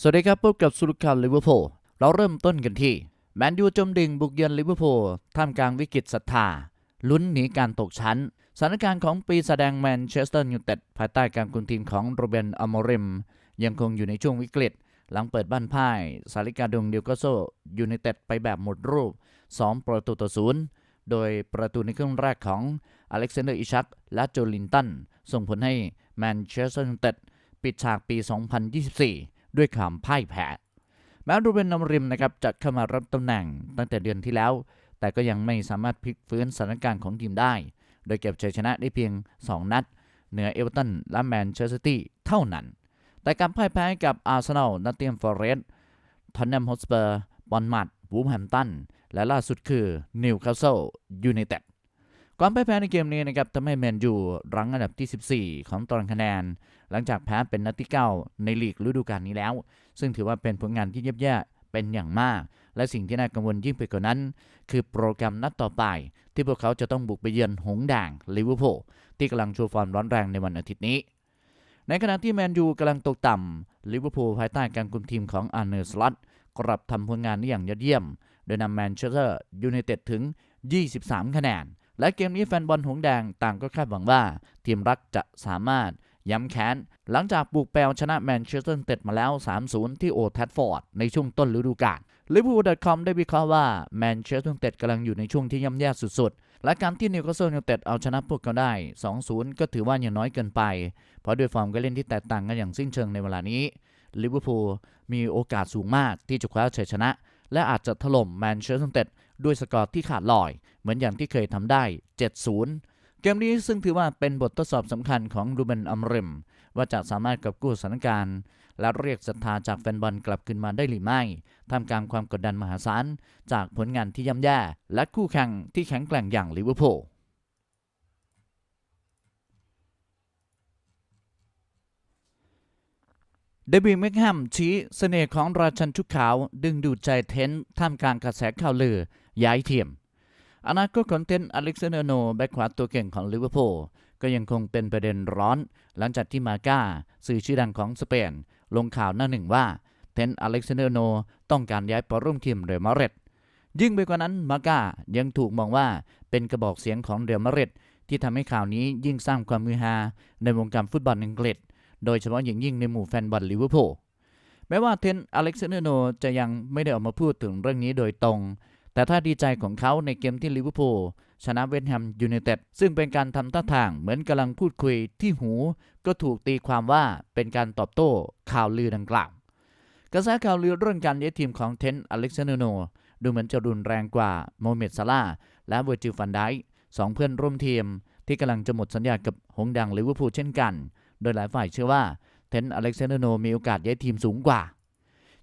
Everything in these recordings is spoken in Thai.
สวัสดีครับพบกับสุรุข่าลิเวอร์พูลเราเริ่มต้นกันที่แมนยูจมดิ่งบุกเยือนลิเวอร์พูลท่ามกลางวิกฤตศรัทธาลุ้นหนีการตกชั้นสถานการณ์ของปีแสดงแมนเชสเตอร์ยูไนเต็ดภายใต้การคุมทีมของโรเบนอมอริม ยังคงอยู่ในช่วงวิกฤต หลังเปิดบ้านพ่าย สาริกาดงเดียวก็โซยูไนเต็ดไปแบบหมดรูป 2 ประตูต่อศูนย์โดยประตูในครึ่งแรกของอเล็กซานเดอร์อิชักและโจลินตัน ส่งผลให้แมนเชสเตอร์ยูไนเต็ดปิดฉากปี 2024 ด้วยความพ่ายแพ้แม้รูเบนนอมริมนะครับจะเข้ามารับตำแหน่งตั้งแต่เดือนที่แล้ว แต่ก็ยังไม่สามารถพลิกฟื้นสถานการณ์ของทีมได้ โดยเก็บชัยชนะได้เพียง 2 นัด เหนือเอเวอร์ตันและแมนเชสเตอร์ซิตี้เท่านั้น แต่การพ่ายแพ้กับอาร์เซนอลนัตเตียมฟอร์เรสต์ทอนแนมฮอตสเปอร์บอนมัดวูฟแฮมตันและล่าสุดคือนิวคาสเซิลยูไนเต็ด ความพ่ายแพ้ในเกมนี้นะครับทำให้แมนยูรั้งอันดับที่ 14 ของตารางคะแนน หลังจากแพ้เป็นนัดที่ 9 ในลีกฤดูกาลนี้แล้ว ซึ่งถือว่าเป็นผลงานที่เย่แย่เป็นอย่างมาก และสิ่งที่น่ากังวลยิ่งไปกว่านั้น คือโปรแกรมนัดต่อไป ที่พวกเขาจะต้องบุกไปเยือนหงส์แดงลิเวอร์พูลที่กำลังโชว์ฟอร์มร้อนแรงในวันอาทิตย์นี้ ในขณะที่แมนยูกำลังตกต่ำลิเวอร์พูลภายใต้การคุมทีมของอาร์เนอร์สล็อตกลับทำผลงานได้อย่างยอดเยี่ยม โดยนำแมนเชสเตอร์ยูไนเต็ดถึง 23 คะแนน และเกมนี้แฟนบอลหงสแดงต่างก็คาดหวังว่า ทีมรักจะสามารถย้ำแค้น หลังจากบุกแปลชนะแมนเชสเตอร์ยูไนเต็ดมาแล้ว 3-0 ที่โอลด์แทฟอร์ดในช่วงต้นฤดูกาลลิเวอร์พูล .com ได้วิเคราะห์ว่าแมนเชสเตอร์ยูไนเต็ดกำลังอยู่ในช่วงที่ย่ำแย่สุดๆ และการที่นิวคาสเซิลยูไนเต็ดเอาชนะพวกเขาได้ 2-0 ก็ถือว่ายังน้อยเกินไป เพราะด้วยฟอร์มการเล่นที่แตกต่างกันอย่างสิ้นเชิงในเวลานี้ลิเวอร์พูลมีโอกาสสูงมากที่จะคว้าชัยชนะ และอาจจะถล่มแมนเชสเตอร์ยูไนเต็ด ด้วยสกอร์ที่ขาดลอย เหมือนอย่างที่เคยทำได้ 7-0 เกมนี้ซึ่งถือว่าเป็นบททดสอบสำคัญของรูเบนอัมริม ว่าจะสามารถกอบกู้สถานการณ์ และเรียกศรัทธาจากแฟนบอลกลับคืนมาได้หรือไม่ท่ามกลางความกดดันมหาศาลจากผลงานที่ย่ำแย่และคู่แข่งที่แข็งแกร่งอย่างลิเวอร์พูลเดบิวต์เมคแฮมชี้เสน่ห์ของราชันชุดขาว ดึงดูดใจเทนต์ท่ามกลางกระแสข่าวลือ ย้ายทีมอนาคตของเทนต์อเล็กซานเดอร์โนแบ็คขวาตัวเก่งของลิเวอร์พูลก็ยังคงเป็นประเด็นร้อน หลังจากที่มาก้า สื่อชื่อดังของสเปน ลงข่าวหน้าหนึ่งว่าเทนอเล็กซานเดอร์โนต้องการย้ายไปร่วมทีมเรอัลมาดริดยิ่งไปกว่านั้นมาก้ายังถูกมองว่าเป็นกระบอกเสียงของเรอัลมาดริดที่ทำให้ข่าวนี้ยิ่งสร้างความมือฮาในวงการฟุตบอลอังกฤษ โดยเฉพาะอย่างยิ่งในหมู่แฟนบอลลิเวอร์พูลแม้ว่าเทนอเล็กซานเดอร์โนจะยังไม่ได้ออกมาพูดถึงเรื่องนี้โดยตรง แต่ถ้าดีใจของเขาในเกมที่ลิเวอร์พูลชนะเวสต์แฮมยูไนเต็ดซึ่งเป็นการทำท่าทางเหมือนกำลังพูดคุยที่หู ก็ถูกตีความว่าเป็นการตอบโต้ข่าวลือดังกล่าว กระแสข่าวลือเรื่องการย้ายทีมของเทนอเล็กซานโนดูเหมือนจะรุนแรงกว่าโมเมดซาลาและเวอร์จิลฟันไดสองเพื่อนร่วมทีม ที่กำลังจะหมดสัญญากับหงดังลิเวอร์พูลเช่นกัน โดยหลายฝ่ายเชื่อว่าเทนอเล็กซานโนมีโอกาสย้ายทีมสูงกว่า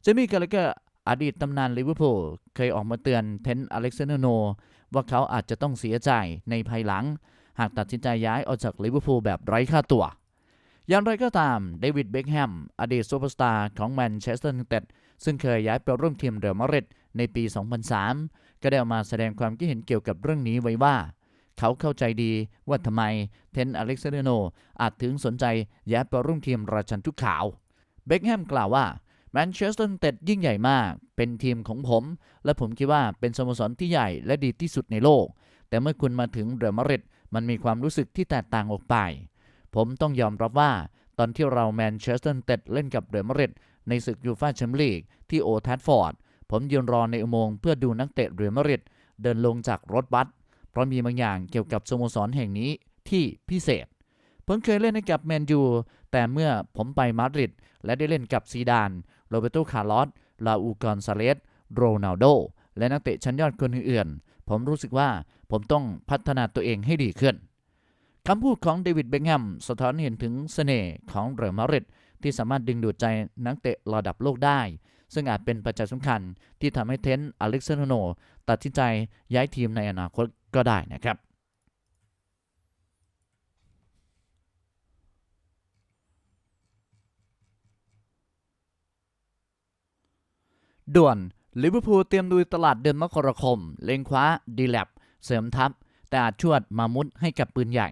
เจมี่กาลเกอร์ อดีตตำนานลิเวอร์พูลเคยออกมาเตือนเทนอเล็กซานเดร์โน ว่าเขาอาจจะต้องเสียใจในภายหลัง หากตัดสินใจย้ายออกจากลิเวอร์พูลแบบไร้ค่าตัว อย่างไรก็ตามเดวิดเบคแฮมอดีตซูเปอร์สตาร์ของแมนเชสเตอร์ยูไนเต็ดซึ่งเคยย้ายไปร่วมทีมเรอัลมาดริดในปี 2003 ก็ได้ออกมาแสดงความคิดเห็นเกี่ยวกับเรื่องนี้ไว้ว่า เขาเข้าใจดีว่าทำไมเทนอเล็กซานเดร์โนอาจถึงสนใจย้ายไปร่วมทีมราชันทุกขาว เบคแฮมกล่าวว่า แมนเชสเตอร์ยูไนเต็ดยิ่งใหญ่มาก เป็นทีมของผม และผมคิดว่าเป็นสโมสรที่ใหญ่และดีที่สุดในโลก แต่เมื่อคุณมาถึงเรอัลมาดริดมันมีความรู้สึกที่แตกต่างออกไป ผมต้องยอมรับว่า ตอนที่เราแมนเชสเตอร์ยูไนเต็ดเล่นกับเรอัลมาดริดในศึกยูฟ่าแชมเปี้ยนลีกที่โอทัฟฟอร์ดผมยืนรอในอุโมงค์เพื่อดูนักเตะเรอัลมาดริดเดินลงจากรถบัสเพราะมีบางอย่างเกี่ยวกับสโมสรแห่งนี้ที่พิเศษ ผมเคยเล่นให้กับแมนยูแต่เมื่อผมไปมาดริดและได้เล่นกับซีดาน โรเบโตคาร์ลอสลาอูกอนซาเลสโรนัลโด และนักเตะชั้นยอดคนอื่นๆ ผมรู้สึกว่าผมต้องพัฒนาตัวเองให้ดีขึ้นคำพูดของเดวิดเบคแฮมสะท้อนเห็นถึงเสน่ห์ของเรอัลมาดริดที่สามารถดึงดูดใจนักเตะระดับโลกได้ ซึ่งอาจเป็นปัจจัยสำคัญที่ทำให้เทนต์อเล็กซานโดโนตัดสินใจย้ายทีมในอนาคตก็ได้นะครับ ด่วนลิเวอร์พูลเตรียมดูตลาดเดือนมกราคม เล็งคว้าดีแลบเสริมทัพ แต่อาจชวดมามุดให้กับปืนใหญ่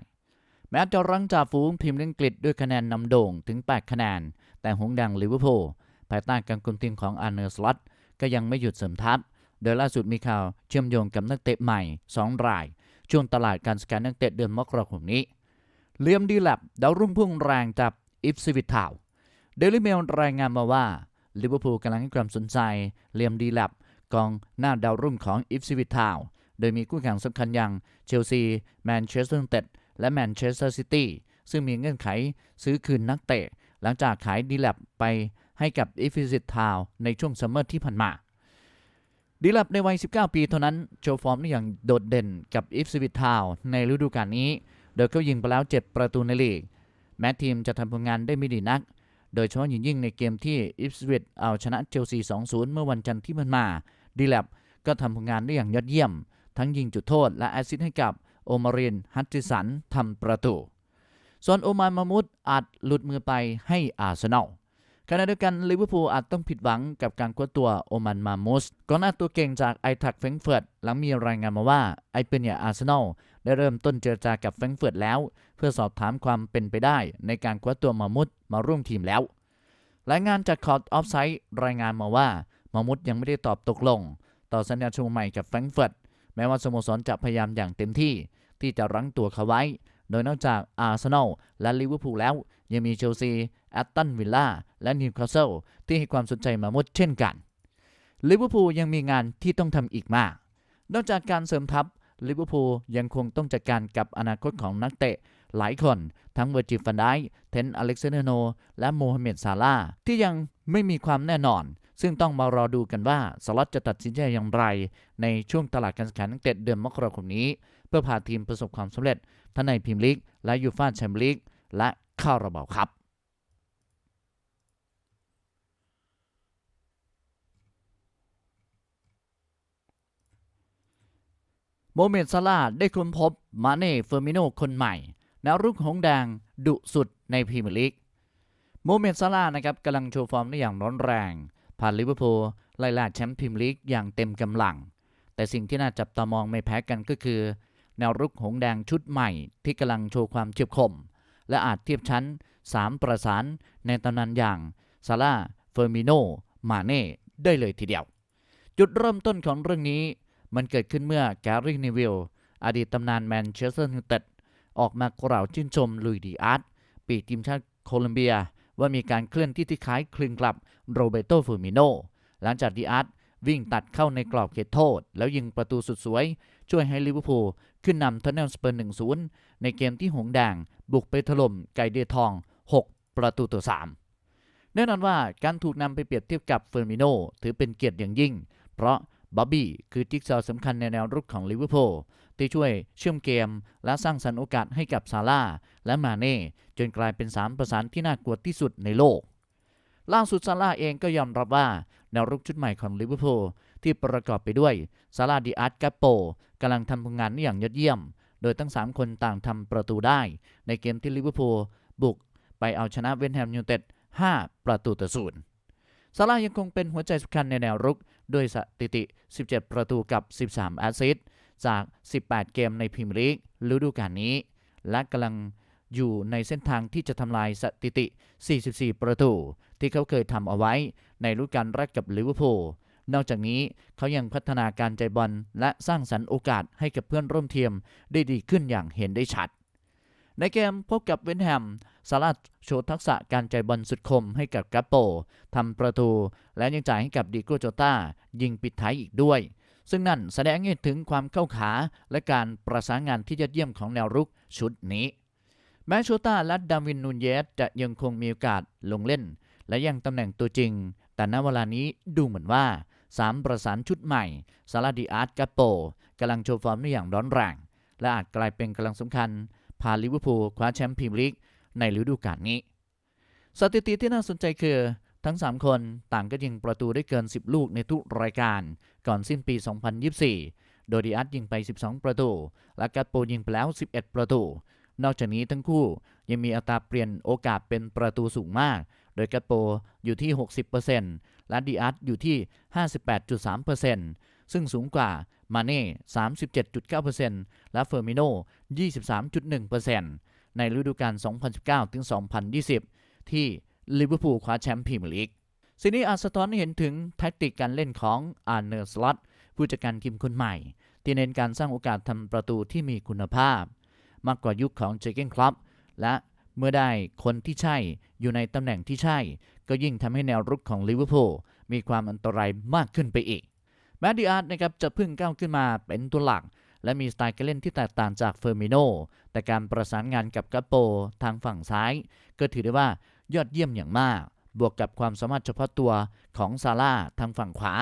แม้จะรั้งจ่าฝูงทีมอังกฤษด้วยคะแนนนำโด่งถึง 8 คะแนน แต่หงดังลิเวอร์พูลภายใต้การคุมทีมของอาร์เนอร์สลอตก็ยังไม่หยุดเสริมทัพ โดยล่าสุดมีข่าวเชื่อมโยงกับนักเตะใหม่ 2 ราย ช่วงตลาดการสแกนนักเตะเดือนมกราคมนี้เลียมดีแลบดาวรุ่งพุ่งแรงจากอิฟซิวิทาวเดลิเมลรายงานมาว่า ลิเวอร์พูลกำลังให้ความสนใจเลียมดีแลบกองหน้าดาวรุ่งของอิฟซิวิทาวโดยมีคู่แข่งสำคัญอย่างเชลซี แมนเชสเตอร์ยูไนเต็ด และแมนเชสเตอร์ซิตี้ ซึ่งมีเงื่อนไขซื้อคืนนักเตะ หลังจากขายดีแลบไปให้กับอิฟซิทาวในช่วงซัมเมอร์ที่ผ่านมาดีแลบในวัย 19 ปีเท่านั้น โชว์ฟอร์มได้อย่างโดดเด่นกับอิฟซิวิทาวในฤดูกาลนี้ โดยเขายิงไปแล้ว 7 ประตูในลีก แม้ทีมจะทำผลงานได้ไม่ดีนัก โดยเฉพาะยิ่งในเกมที่อิฟสวิตเอาชนะเชลซี 2-0 เมื่อวันจันทร์ที่ผ่านมาดีแลบก็ทำผลงานได้อย่างยอดเยี่ยม ทั้งยิงจุดโทษและแอสซิสต์ให้กับโอมารินฮัตติสันทำประตู ส่วนโอมานมามุดอาจหลุดมือไปให้อาร์เซนอลขณะเดียวกันลิเวอร์พูลอาจต้องผิดหวังกับการคว้าตัวโอมันมามุสก่องหน้าตัวเก่งจากไอทักแฟงเฟิร์ตหลังมีรายงานมาว่าไอเปเนียอาร์เซนอลได้เริ่มต้นเจรจากับแฟรงเฟิร์ตแล้ว เพื่อสอบถามความเป็นไปได้ในการคว้าตัวมามุดมาร่วมทีมแล้ว รายงานจากคอร์ดออฟไซด์รายงานมาว่ามามุดยังไม่ได้ตอบตกลง ต่อสัญญาชูใหม่กับแฟรงเฟิร์ตแม้ว่าสโมสรจะพยายามอย่างเต็มที่ ที่จะรั้งตัวเขาไว้ โดยนอกจากอาร์เซนอลและลิเวอร์พูลแล้ว ยังมีเชลซีแอตตันวิลล่าและนิวคาสเซิลที่ให้ความสนใจมาหมดเช่นกันลิเวอร์พูลยังมีงานที่ต้องทำอีกมาก นอกจากการเสริมทัพ ลิเวอร์พูลยังคงต้องจัดการกับอนาคตของนักเตะหลายคนทั้งเวอร์จิฟันไดเทนอเล็กซานเดโน และโมฮัมเหม็ดซาลาห์ที่ยังไม่มีความแน่นอน ซึ่งต้องมารอดูกันว่าสล็อตจะตัดสินใจอย่างไร ในช่วงตลาดการซื้อขายนักเตะเดือนมกราคมนี้ เพื่อพาทีมประสบความสำเร็จทั้งในพรีเมียร์ลีกและยูฟ่าแชมเปี้ยนลีกและคาราบาวครับ โมเมดซาลาได้ค้นพบมาเน่เฟอร์มิโนคนใหม่แนวรุกหงส์แดงดุสุดในพรีเมียร์ลีกโมเมดซาลานะครับกำลังโชว์ฟอร์มได้อย่างร้อนแรงผ่านลิเวอร์พูลไล่ล่าแชมป์พรีเมียร์ลีกอย่างเต็มกำลัง แต่สิ่งที่น่าจับตามองไม่แพ้กันก็คือ แนวรุกหงส์แดงชุดใหม่ที่กำลังโชว์ความเฉียบคม และอาจเทียบชั้น 3 ประสานในตำนานอย่างซาลาเฟอร์มิโนมาเน่ได้เลยทีเดียว จุดเริ่มต้นของเรื่องนี้ มันเกิดขึ้นเมื่อแกรี่นิวิลอดีตตำนานแมนเชสเตอร์ยูไนเต็ดออกมากล่าวชื่นชมลุยดีอาร์ตปีทีมชาติโคลอมเบีย ว่ามีการเคลื่อนที่ที่คล้ายคลึงกับโรเบโตเฟอร์มิโนหลังจากดีอาร์ตวิ่งตัดเข้าในกรอบเขตโทษ แล้วยิงประตูสุดสวย ช่วยให้ลิเวอร์พูลขึ้นนำทอนเนลสเปอร์1-0ในเกมที่หงแดง บุกไปถล่มไก่เดียทอง 6 ประตูต่อ 3 แน่นอนว่าการถูกนำไปเปรียบเทียบกับเฟอร์มิโนถือเป็นเกียรติอย่างยิ่ง เพราะ บ๊อบบี้คือจิ๊กซอว์สำคัญในแนวรุกของลิเวอร์พูลที่ช่วยเชื่อมเกม และสร้างสรรค์โอกาสให้กับซาร่าและมาเน่จนกลายเป็น3ประสานที่น่ากลัวที่สุดในโลก ล่าสุดซาร่าเองก็ยอมรับว่าแนวรุกชุดใหม่ของลิเวอร์พูลที่ประกอบไปด้วยซาร่าดิอาร์ตกาโปกำลังทำผลงานได้อย่างยอดเยี่ยม โดยทั้ง 3 คนต่างทำประตูได้ ในเกมที่ลิเวอร์พูลบุกไปเอาชนะเวนแฮมยูเต็ด5ประตูต่อศูนย์ซาร่ายังคงเป็นหัวใจสำคัญในแนวรุก ด้วยสถิติ 17 ประตูกับ 13 แอสซิสต์จาก 18 เกมในพรีเมียร์ลีกฤดูกาลนี้ และกำลังอยู่ในเส้นทางที่จะทำลายสถิติ 44 ประตู ที่เขาเคยทำเอาไว้ในฤดูกาลแรกกับลิเวอร์พูล นอกจากนี้เขายังพัฒนาการใจบอลและสร้างสรรค์โอกาสให้กับเพื่อนร่วมทีมได้ดีขึ้นอย่างเห็นได้ชัด ในเกมพบกับเวนแฮมซาร่าโชว์ทักษะการใจบอลสุดคมให้กับกัปโปทำประตู และยังจ่ายให้กับดิโกโจตายิงปิดท้ายอีกด้วย ซึ่งนั่นแสดงให้ถึงความเข้าขาและการประสานงานที่ยอดเยี่ยมของแนวรุกชุดนี้ แม้โชต้าและดาวินนูนเยสจะยังคงมีโอกาสลงเล่น และยังตำแหน่งตัวจริง แต่ณเวลานี้ดูเหมือนว่า3ประสานชุดใหม่ซาลาดิอาร์ตกัปโปกำลังโชว์ฟอร์มได้อย่างร้อนแรงและอาจกลายเป็นกำลังสำคัญ พาลิเวอร์พูลคว้าแชมป์พรีเมียร์ลีกในฤดูกาลนี้ สถิติที่น่าสนใจคือทั้ง 3 คนต่างก็ยิงประตูได้เกิน 10 ลูกในทุกรายการ ก่อนสิ้นปี 2024 โดยดิอาร์ตยิงไป 12 ประตู และกัตโปยิงไปแล้ว 11 ประตู นอกจากนี้ทั้งคู่ยังมีอัตราเปลี่ยนโอกาสเป็นประตูสูงมาก โดยกัตโปอยู่ที่ 60%และดิอาร์ตอยู่ที่ 58.3%ซึ่งสูงกว่า มาเน่37.9%และเฟอร์มิโน23.1%ในฤดูกาล 2019-2020 ที่ลิเวอร์พูลคว้าแชมป์พรีเมียร์ลีกสิ่งนี้อาจสะท้อนให้เห็นถึงแทคติกการเล่นของอาร์เนอร์สล็อตผู้จัดการทีมคนใหม่ ที่เน้นการสร้างโอกาสทำประตูที่มีคุณภาพ มากกว่ายุคของเจเกนคลับและเมื่อได้คนที่ใช่อยู่ในตำแหน่งที่ใช่ ก็ยิ่งทำให้แนวรุกของลิเวอร์พูลมีความอันตรายมากขึ้นไปอีก แมดดิอาร์ตนะครับจะพึ่งก้าวขึ้นมาเป็นตัวหลัก และมีสไตล์การเล่นที่แตกต่างจากเฟอร์มิโนแต่การประสานงานกับกัปโปทางฝั่งซ้าย ก็ถือได้ว่ายอดเยี่ยมอย่างมาก บวกกับความสามารถเฉพาะตัวของซาร่าทางฝั่งขวา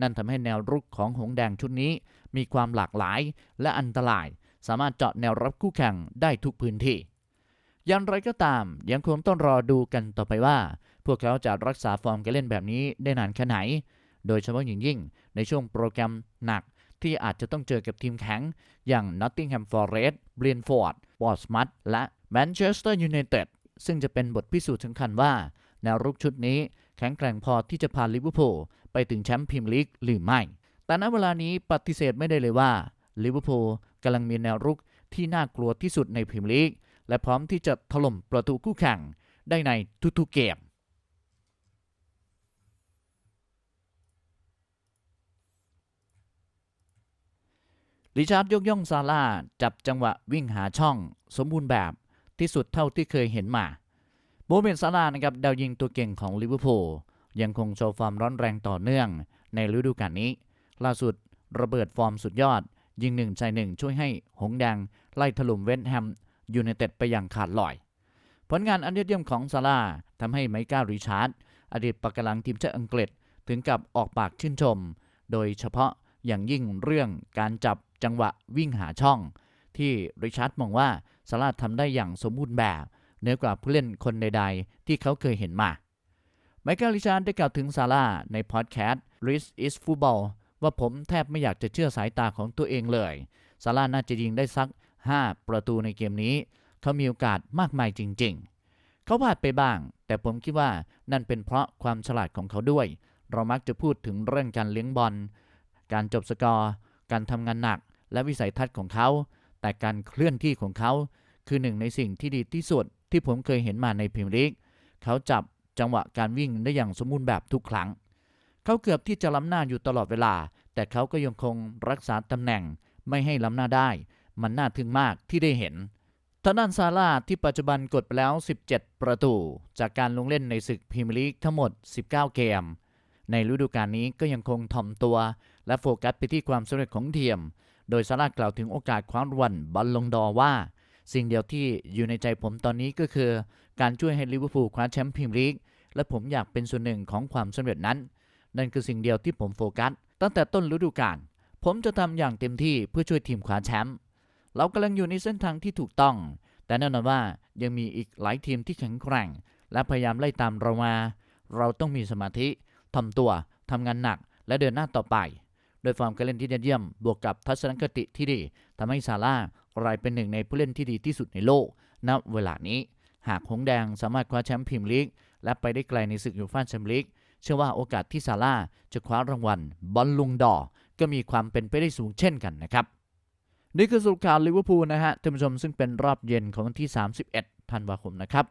นั่นทำให้แนวรุกของหงส์แดงชุดนี้ มีความหลากหลายและอันตราย สามารถเจาะแนวรับคู่แข่งได้ทุกพื้นที่อย่างไรก็ตามยังคงต้องรอดูกันต่อไปว่า พวกเขาจะรักษาฟอร์มการเล่นแบบนี้ได้นานแค่ไหน โดยเฉพาะอย่างยิ่งในช่วงโปรแกรมหนักที่อาจจะต้องเจอกับทีมแข็ง อย่าง Nottingham Forest, Brentford, Portsmouth และ Manchester United ซึ่งจะเป็นบทพิสูจน์สำคัญว่า แนวรุกชุดนี้แข็งแกร่งพอที่จะพาลิเวอร์พูลไปถึงแชมป์พรีเมียร์ลีกหรือไม่ แต่ณเวลานี้ปฏิเสธไม่ได้เลยว่าลิเวอร์พูลกำลังมีแนวรุกที่น่ากลัวที่สุดในพรีเมียร์ลีกและพร้อมที่จะถล่มประตูคู่แข่งได้ในทุกๆเกม ริชาร์ดยกย่องซาร่าจับจังหวะวิ่งหาช่อง สมบูรณ์แบบที่สุดเท่าที่เคยเห็นมาโมเมนต์ซาร่านะครับดาวยิงตัวเก่งของลิเวอร์พูลยังคงโชว์ฟอร์มร้อนแรงต่อเนื่องในฤดูกาลนี้ ล่าสุดระเบิดฟอร์มสุดยอด ยิงหนึ่งใจหนึ่งช่วยให้หงแดงไล่ถล่มเวสต์แฮมยูไนเต็ดไปอย่างขาดลอย ผลงานอันยอดเยี่ยมของซาร่าทำให้ไมก้าริชาร์ดอดีตปากกำลังทีมชาติอังกฤษถึงกับออกปากชื่นชม โดยเฉพาะอย่างยิ่งเรื่องการจับ จังหวะวิ่งหาช่อง ที่ริชาร์ดมองว่าซาร่าทำได้อย่างสมบูรณ์แบบเหนือกว่าผู้เล่นคนใด ๆ ที่เขาเคยเห็นมาไมเคิลริชาร์ดได้กล่าวถึงซาร่าในพอดแคสต์ Rich is Football ว่าผมแทบไม่อยากจะเชื่อสายตาของตัวเองเลยซาร่าน่าจะยิงได้สัก 5 ประตูในเกมนี้ เขามีโอกาสมากมายจริง ๆ เขาพลาดไปบ้าง แต่ผมคิดว่านั่นเป็นเพราะความฉลาดของเขาด้วย เรามักจะพูดถึงเรื่องการเลี้ยงบอล การจบสกอร์ การทำงานหนัก และวิสัยทัศน์ของเขา แต่การเคลื่อนที่ของเขา คือหนึ่งในสิ่งที่ดีที่สุดที่ผมเคยเห็นมาในพรีเมียร์ลีกเขาจับจังหวะการวิ่งได้อย่างสมบูรณ์แบบทุกครั้ง เขาเกือบที่จะล้ำหน้าอยู่ตลอดเวลา แต่เขาก็ยังคงรักษาตำแหน่งไม่ให้ล้ำหน้าได้ มันน่าทึ่งมากที่ได้เห็นทางด้านซาร่าที่ปัจจุบันกดไปแล้ว 17 ประตู จากการลงเล่นในศึกพรีเมียร์ลีกทั้งหมด 19 เกม ในฤดูกาลนี้ก็ยังคงถ่อมตัว และโฟกัสไปที่ความสำเร็จของทีม โดยซาร่ากล่าวถึงโอกาสคว้ารางวัลบอลลงดอร์ว่า สิ่งเดียวที่อยู่ในใจผมตอนนี้ก็คือ การช่วยให้ลิเวอร์พูลคว้าแชมป์พรีเมียร์ลีกและผมอยากเป็นส่วนหนึ่งของความสำเร็จนั้น นั่นคือสิ่งเดียวที่ผมโฟกัส ตั้งแต่ต้นฤดูกาลผมจะทำอย่างเต็มที่เพื่อช่วยทีมคว้าแชมป์เรากำลังอยู่ในเส้นทางที่ถูกต้อง แต่แน่นอนว่ายังมีอีกหลายทีมที่แข็งแกร่ง และพยายามไล่ตามเรามา เราต้องมีสมาธิทำตัวทำงานหนักและเดินหน้าต่อไป โดยฟอร์มการเล่นที่ยอดเยี่ยม บวกกับทัศนคติที่ดีทำให้ซาร่ากลายเป็นหนึ่งในผู้เล่นที่ดีที่สุดในโลก ณ เวลานี้ หากหงสแดงสามารถคว้าแชมป์พรีเมียร์ลีก และไปได้ไกลในศึกยูฟ่าแชมเปี้ยนลีก เชื่อว่าโอกาสที่ซาร่าจะคว้ารางวัลบอลลุงดอก็มีความเป็นไปได้สูงเช่นกันนะครับ นี่คือสรุปข่าวลิเวอร์พูลนะฮะท่านผู้ชมซึ่งเป็นรอบเย็นของวันที่ 31 ธันวาคมนะครับ